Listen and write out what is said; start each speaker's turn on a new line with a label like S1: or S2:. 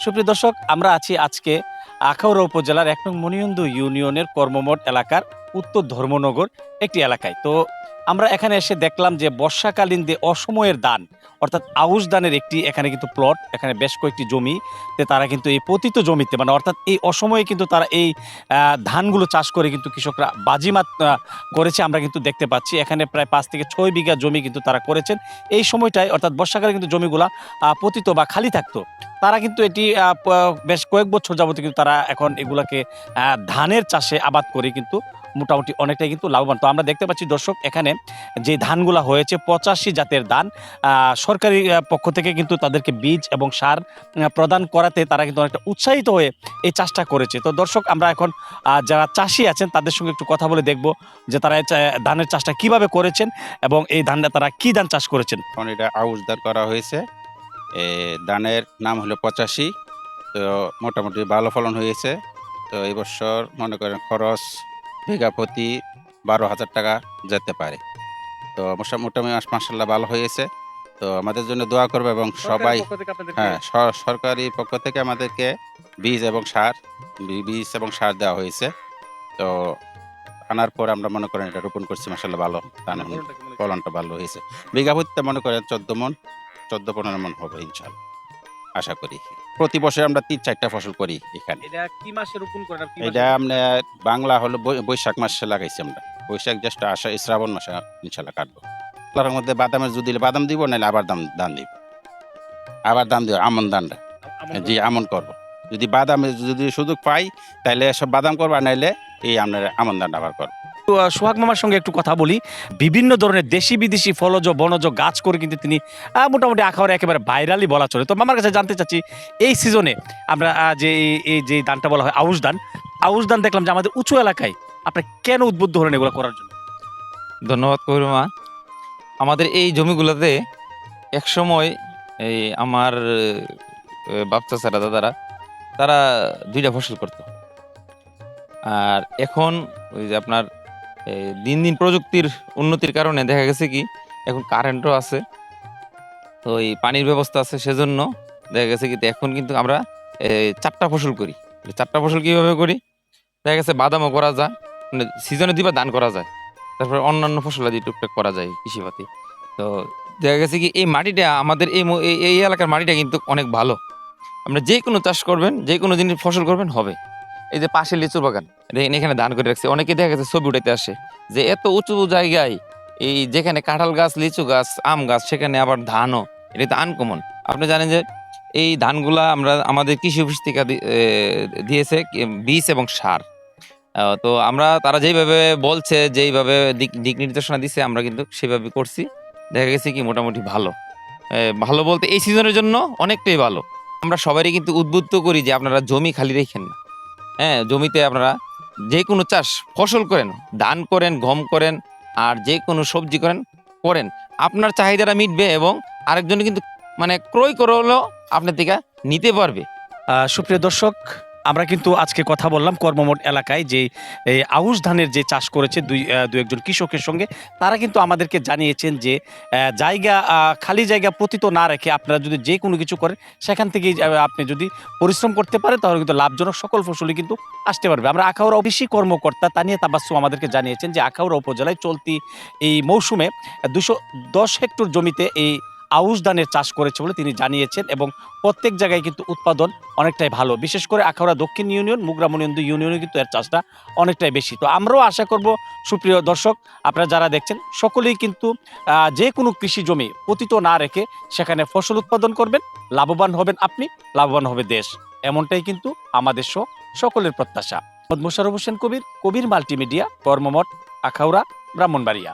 S1: সুপ্রিয় দর্শক আমরা আছি আজকে আখাউড়া উপজেলার এক নং মনিয়ন্দু ইউনিয়নের কর্মমঠ এলাকার উত্তর ধর্মনগর একটি এলাকায়। তো আমরা এখানে এসে দেখলাম যে বর্ষাকালীন যে অসময়ের দান, অর্থাৎ আউশ দানের একটি এখানে কিন্তু প্লট, এখানে বেশ কয়েকটি জমি তারা কিন্তু এই পতিত জমিতে মানে অর্থাৎ এই অসময়ে কিন্তু তারা এই ধানগুলো চাষ করে কিন্তু কৃষকরা বাজিমাত করেছে আমরা কিন্তু দেখতে পাচ্ছি। এখানে প্রায় পাঁচ থেকে ছয় বিঘা জমি কিন্তু তারা করেছেন। এই সময়টায় অর্থাৎ বর্ষাকালে কিন্তু জমিগুলা পতিত বা খালি থাকতো। তারা কিন্তু এটি বেশ কয়েক বছর যাবত কিন্তু তারা এখন এগুলাকে ধানের চাষে আবাদ করে কিন্তু মোটামুটি অনেকটাই কিন্তু লাভবান। তো আমরা দেখতে পাচ্ছি দর্শক, এখানে যে ধানগুলা হয়েছে, পঁচাশি জাতের ধান সরকারি পক্ষ থেকে কিন্তু তাদেরকে বীজ এবং সার প্রদান করাতে তারা কিন্তু অনেকটা উৎসাহিত হয়ে এই চাষটা করেছে। তো দর্শক, আমরা এখন যারা চাষি আছেন তাদের সঙ্গে একটু কথা বলে দেখব যে তারা ধানের চাষটা কীভাবে করেছেন এবং এই ধানটা তারা কি ধান চাষ করেছেন।
S2: এটা আউশ দান করা হয়েছে। ধানের নাম হলো পঁচাশি। তো মোটামুটি ভালো ফলন হয়েছে। তো এই বছর মনে করেন খরচ বিঘা প্রতি বারো হাজার টাকা যেতে পারে। তো মোটা- মোটামুটি মাসাল্লাহ ভালো হয়েছে। তো আমাদের জন্য দোয়া করবে এবং সবাই হ্যাঁ স- সরকারি পক্ষ থেকে আমাদেরকে বীজ এবং সার বীজ এবং সার দেওয়া হয়েছে। তো আনার পর আমরা মনে করেন এটা রোপণ করছি মাসাল্লাহ ভালো। ফলনটা ভালো হয়েছে। বিঘা প্রতিতে মনে করেন চোদ্দ মন চোদ্দ পনেরো মন হবে ইনশাল্লাহ আশা করি। প্রতি বছর আমরা তিন চারটা ফসল করি এখানে।
S1: এটা কি মাসে রোপণ করেন
S2: এটা আমরা বাংলা হলো বৈ- বৈশাখ মাসে লাগাইছি আমরা। বৈশাখ জ্যেষ্ঠ আষা শ্রাবণ মাসে ইনশাল্লাহ কাটবো। তার মধ্যে বাদামের যদি বাদাম দিব নাহলে আবার দাম দান দিব। আবার দাম দিব আমন দানটা? জি আমন করব। যদি বাদামের যদি সুযোগ পাই তাহলে সব বাদাম করব আর নাইলে এই আপনার আমন দানটা আবার করব
S1: তো, সোহাগ মামার সঙ্গে একটু কথা বলি। বিভিন্ন ধরনের দেশি বিদেশি ফলজ বনজ গাছ করে কিন্তু তিনি মোটামুটি আখাওয়ার একেবারে ভাইরালি বলা চলে। তো মামার কাছে জানতে চাচ্ছি এই সিজনে আমরা যে এই- এই যে দানটা বলা হয় আউশ দান আউশ দান দেখলাম যে আমাদের উঁচু এলাকায় আপনি কেন উদ্বুদ্ধ হলেন এগুলো করার জন্য?
S3: ধন্যবাদ কবিরমা আমাদের এই জমিগুলোতে একসময় এই আমার বাপ চাচারা দাদারা তারা দুইটা ফসল করত। আর এখন ওই যে আপনার দিন দিন প্রযুক্তির উন্নতির কারণে দেখা গেছে কি, এখন কারেন্টও আছে, তো এই পানির ব্যবস্থা আছে সেজন্য দেখা গেছে কি এখন কিন্তু আমরা চারটা ফসল করি। চারটা ফসল কীভাবে করি? দেখা গেছে বাদামও করা যায় মানে সিজনে দিবা দান করা যায়, তারপরে অন্যান্য ফসল আদি টুকটাক করা যায় কৃষিপাতি। তো দেখা গেছে কি, এই মাটিটা আমাদের এই এই- এলাকার মাটিটা কিন্তু অনেক ভালো। আমরা যে কোনো চাষ করবেন যে কোনো জিনিস ফসল করবেন, হবে। এই যে পাশে লিচু বাগান, দেখেন এখানে ধান করে রাখছে। অনেকে দেখা গেছে ছবি উঠাইতে আসে যে এত উঁচু জায়গায় এই যেখানে কাঁঠাল গাছ, লিচু গাছ, আম গাছ, সেখানে আবার ধানও। এটা তো আনকমন আপনি জানেন যে এই ধানগুলা আমরা, আমাদের কৃষি অফিস থেকে দিয়েছে বীজ এবং সার। তো আমরা, তারা যেইভাবে বলছে, যেইভাবে দিক দিক নির্দেশনা দিছে, আমরা কিন্তু সেভাবে করছি। দেখা গেছে কি মোটামুটি ভালো। ভালো বলতে এই সিজনের জন্য অনেকটাই ভালো। আমরা সবারই কিন্তু উদ্বুদ্ধ করি যে আপনারা জমি খালি রেখেন না। হ্যাঁ জমিতে আপনারা যে কোনো চাষ ফসল করেন, ধান করেন, গম করেন আর যে কোনো সবজি করেন করেন। আপনার চাহিদাটা মিটবে এবং আরেকজন কিন্তু মানে ক্রয় করলেও আপনার থেকে নিতে পারবে।
S1: সুপ্রিয় দর্শক আমরা কিন্তু আজকে কথা বললাম কর্মমঠ এলাকায় যে আউশ ধানের যে চাষ করেছে দুই দু একজন কৃষকের সঙ্গে, তারা কিন্তু আমাদেরকে জানিয়েছেন যে জায়গা খালি জায়গা পতিত না রেখে আপনারা যদি যে কোনো কিছু করেন, সেখান থেকেই আপনি যদি পরিশ্রম করতে পারেন, তাহলে কিন্তু লাভজনক সকল ফসলই কিন্তু আসতে পারবে। আমরা আখাউড়া অফিসি কর্মকর্তা তানিয়া তাবাসু আমাদেরকে জানিয়েছেন যে, আখাউড়া উপজেলায় চলতি এই মৌসুমে দুশো দশ হেক্টর জমিতে এই আউশ ধানের চাষ করেছে বলে তিনি জানিয়েছেন এবং প্রত্যেক জায়গায় কিন্তু উৎপাদন অনেকটাই ভালো। বিশেষ করে আখাউড়া দক্ষিণ ইউনিয়ন মুগরামনিন্দু ইউনিয়নে কিন্তু এর চাষটা অনেকটাই বেশি। তো আমরাও আশা করব, সুপ্রিয় দর্শক, আপনারা যারা দেখছেন, সকলেই কিন্তু যে কোনো কৃষি জমি পতিত না রেখে সেখানে ফসল উৎপাদন করবেন, লাভবান হবেন আপনি, লাভবান হবে দেশ। এমনটাই কিন্তু আমাদের সকলের প্রত্যাশা। মোশারফ হোসেন কবির কবির মাল্টিমিডিয়া, কর্মমঠ, আখাউড়া, ব্রাহ্মণবাড়িয়া।